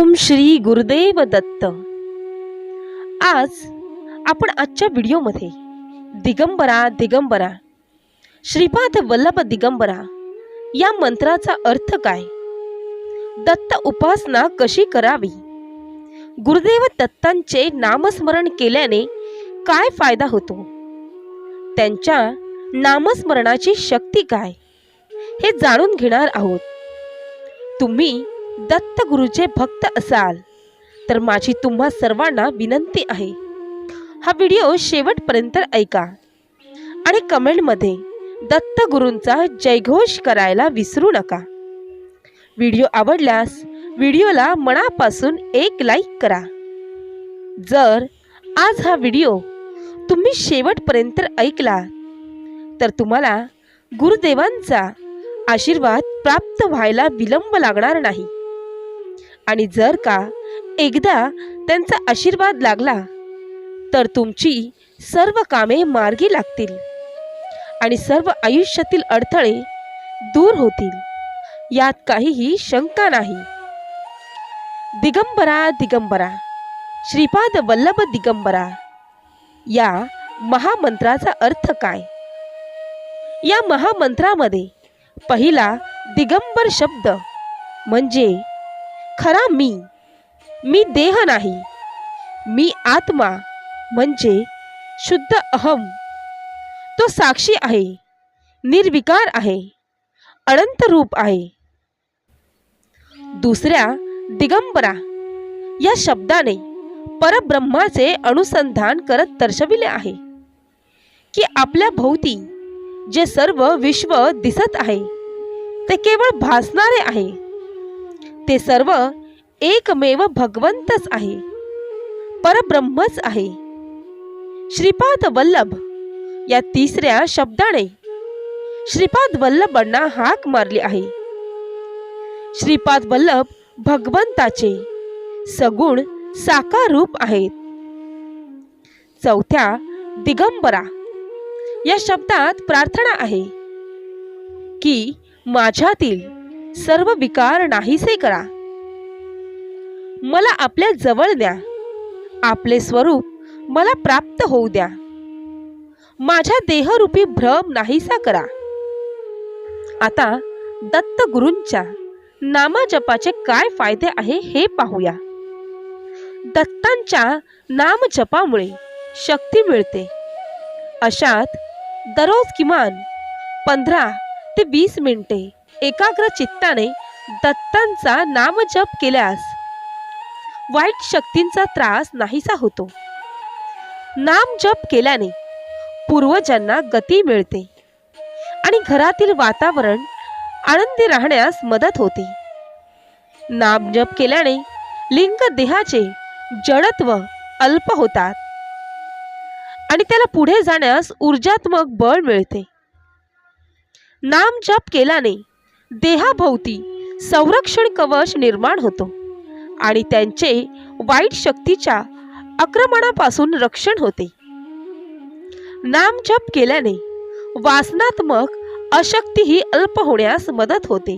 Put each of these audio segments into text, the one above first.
ओम श्री गुरुदेव दत्त. आज आपण आजच्या व्हिडिओमध्ये दिगंबरा दिगंबरा श्रीपाद वल्लभ दिगंबरा या मंत्राचा अर्थ काय? दत्त उपासना कशी करावी? गुरुदेव दत्तांचे नामस्मरण केल्याने काय फायदा होतो? त्यांच्या नामस्मरणाची शक्ती काय? हे जाणून घेणार आहोत. तुम्ही दत्त गुरुचे भक्त असाल तर माझी तुम्हा सर्वांना विनंती आहे. हा व्हिडिओ शेवटपर्यंत ऐका आणि कमेंटमध्ये दत्त गुरूंचा जयघोष करायला विसरू नका. व्हिडिओ आवडल्यास व्हिडिओला मनापासून एक लाईक करा. जर आज हा व्हिडिओ तुम्ही शेवटपर्यंत ऐकला तर तुम्हाला गुरुदेवांचा आशीर्वाद प्राप्त व्हायला विलंब लागणार नाही. आणि जर का एकदा त्यांचा आशीर्वाद लागला तर तुमची सर्व कामे मार्गी लागतील आणि सर्व आयुष्यातील अडथळे दूर होतील. यात काहीही शंका नाही. दिगंबरा दिगंबरा श्रीपाद वल्लभ दिगंबरा या महामंत्राचा अर्थ काय? या महामंत्रामध्ये पहिला दिगंबर शब्द म्हणजे खरा मी. मी देह नाही. मी आत्मा म्हणजे शुद्ध अहम. तो साक्षी आहे निर्विकार आहे अनंत रूप आहे. दुसऱ्या दिगंबरा या शब्दाने परब्रह्माचे अनुसंधान करत दर्शविले आहे की आपल्या भोवती जे सर्व विश्व दिसत आहे ते केवळ भासणारे आहे. ते सर्व एकमेव भगवंतच आहे परब्रह्मच आहे. श्रीपाद वल्लभ या तिसऱ्या शब्दाने श्रीपाद वल्लभांना हाक मारली आहे. श्रीपाद वल्लभ भगवंताचे सगुण साकार रूप आहेत. चौथ्या दिगंबरा या शब्दात प्रार्थना आहे की माझ्यातील सर्व विकार नाहीसे करा. मला आपल्या जवळ द्या. आपले स्वरूप मला प्राप्त होऊ द्या. माझ्या देहरूपी भ्रम नाहीसा करा. आता दत्त गुरूंच्या नामजपाचे काय फायदे आहे हे पाहूया. दत्तांच्या नामजपामुळे शक्ती मिळते. अशात दररोज किमान पंधरा ते वीस मिनिटे एकाग्र चित्ताने दत्तांचा नामजप केल्यास वाईट शक्तींचा त्रास नाहीसा होतो. नाम जप केल्याने पूर्वजांना गती मिळते आणि घरातील वातावरण आनंदी राहण्यास मदत होते. नाम जप केल्याने लिंग देहाचे जडत्व अल्प होतात आणि त्याला पुढे जाण्यास ऊर्जात्मक बळ मिळते. नाम जप केल्याने देहाभोवती संरक्षण कवच निर्माण होतो आणि त्यांचे वाईट शक्तीच्या आक्रमणापासून रक्षण होते. नाम जप केल्याने वासनात्मक अशक्ती ही अल्प होण्यास मदत होते.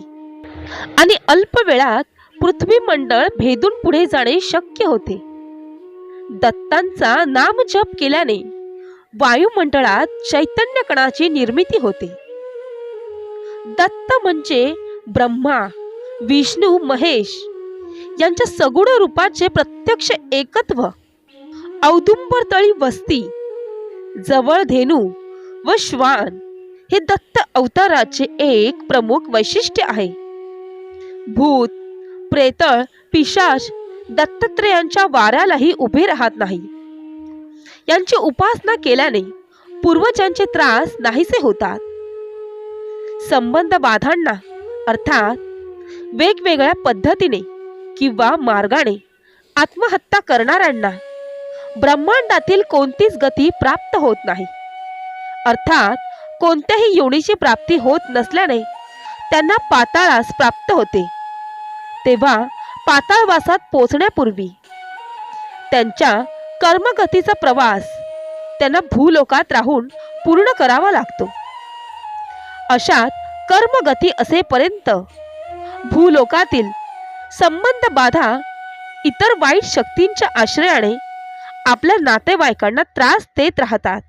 आणि अल्प वेळात पृथ्वी मंडळ भेदून पुढे जाणे शक्य होते. दत्तांचा नाम जप केल्याने वायुमंडळात चैतन्य कणाची निर्मिती होते. दत्त म्हणजे ब्रह्मा विष्णू महेश. यांच्या सगुण रूपाचे प्रत्यक्ष एकत्व औदुंबर तळी वस्ती जवळ धेनू व श्वान हे दत्त अवताराचे एक प्रमुख वैशिष्ट्य आहे. भूत प्रेतळ पिशाच दत्तत्रयांच्या वाऱ्यालाही उभे राहत नाही. यांची उपासना केल्याने पूर्वजांचे त्रास नाहीसे होतात. संबंध बाधांना अर्थात वेगवेगळ्या पद्धतीने किंवा मार्गाने आत्महत्या करणाऱ्यांना ब्रह्मांडातील कोणतीच गती प्राप्त होत नाही. अर्थात कोणत्याही योनीची प्राप्ती होत नसल्याने त्यांना पाताळास प्राप्त होते. तेव्हा पाताळवासात पोचण्यापूर्वी त्यांच्या कर्मगतीचा प्रवास त्यांना भूलोकात राहून पूर्ण करावा लागतो. अशात कर्मगती असेपर्यंत भूलोकातील संबंध बाधा इतर वाईट शक्तींच्या आश्रयाने आपल्या नातेवाईकांना त्रास देत राहतात.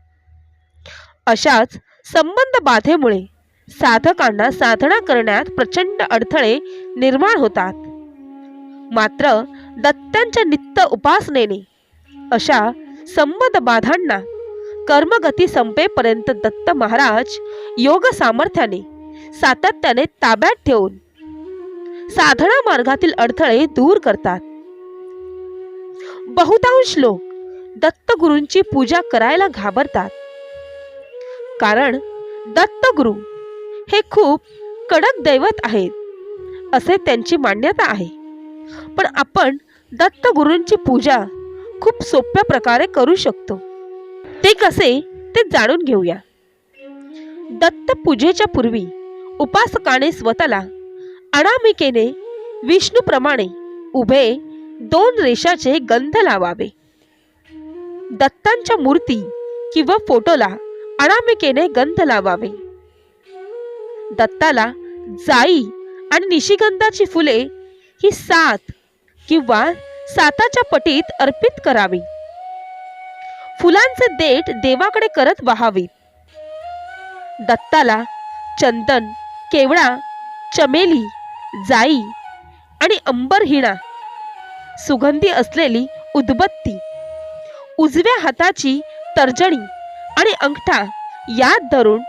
अशाच संबंध बाधेमुळे साधकांना साधना करण्यात प्रचंड अडथळे निर्माण होतात. मात्र दत्तांच्या नित्य उपासनेने अशा संबंध बाधांना कर्मगती संपेपर्यंत दत्त महाराज योग सामर्थ्याने सातत्याने ताब्यात ठेवून साधना मार्गातील अडथळे दूर करतात. बहुतांश लोक दत्तगुरूंची पूजा करायला घाबरतात. कारण दत्तगुरु हे खूप कडक दैवत आहेत असे त्यांची मान्यता आहे. पण आपण दत्तगुरूंची पूजा खूप सोप्या प्रकारे करू शकतो. ते कसे ते जाणून घेऊया. दत्त पूजेच्या पूर्वी उपासकाने स्वतःला अनामिकेने विष्णूप्रमाणे उभे दोन रेषाचे गंध लावावे. दत्तांच्या मूर्ती किंवा फोटोला अनामिकेने गंध लावावे. दत्ताला जाई आणि निशिगंधाची फुले ही सात किंवा साताच्या पटीत अर्पित करावी. फुलांचे देठ देवाकडे करत वाहावीत दत्ताला चंदन केवळा चमेली जाई आणि अंबर हिणा सुगंधी असलेली उदबत्ती उजव्या हाताची तर्जणी आणि अंगठा यात धरून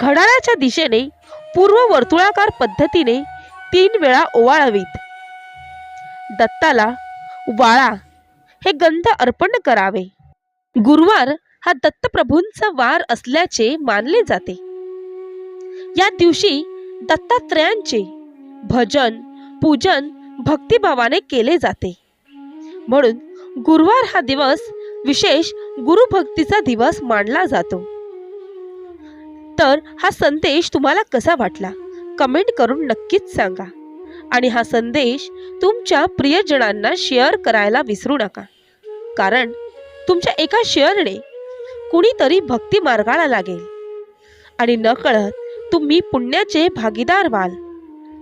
घड्याळाच्या दिशेने पूर्व वर्तुळाकार पद्धतीने तीन वेळा ओवाळावीत. दत्ताला वाळा हे गंध अर्पण करावे. गुरुवार हा दत्तप्रभूंचा वार असल्याचे मानले जाते. या दिवशी दत्तात्रयांचे भजन पूजन भक्तिभावाने केले जाते. म्हणून गुरुवार हा दिवस विशेष गुरुभक्तीचा दिवस मानला जातो. तर हा संदेश तुम्हाला कसा वाटला? कमेंट करून नक्कीच सांगा. आणि हा संदेश तुमच्या प्रियजनांना शेअर करायला विसरू नका. कारण तुमच्या एका शेअरने कुणीतरी भक्ती मार्गाला लागेल. आणि नकळत तुम्ही पुण्याचे भागीदार व्हाल.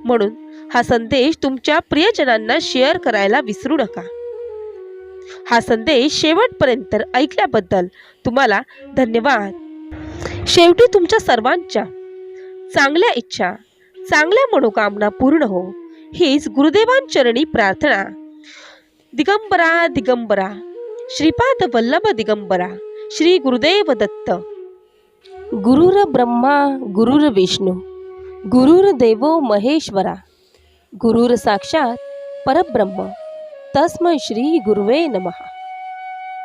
म्हणून हा संदेश तुमच्या प्रियजनांना शेअर करायला विसरू नका. हा संदेश शेवटपर्यंत ऐकल्याबद्दल तुम्हाला धन्यवाद. शेवटी तुमच्या सर्वांच्या चांगल्या इच्छा चांगल्या मनोकामना पूर्ण हो. हीच गुरुदेवांचरणी प्रार्थना. दिगंबरा दिगंबरा. श्रीपाद वल्लभ दिगंबरा श्री गुरुदेव दत्त। गुरुर ब्रह्मा गुरुर विष्णू गुरुर देवो महेश्वरा गुरुर साक्षात परब्रह्म। तस्मै श्री गुरुवे नमः।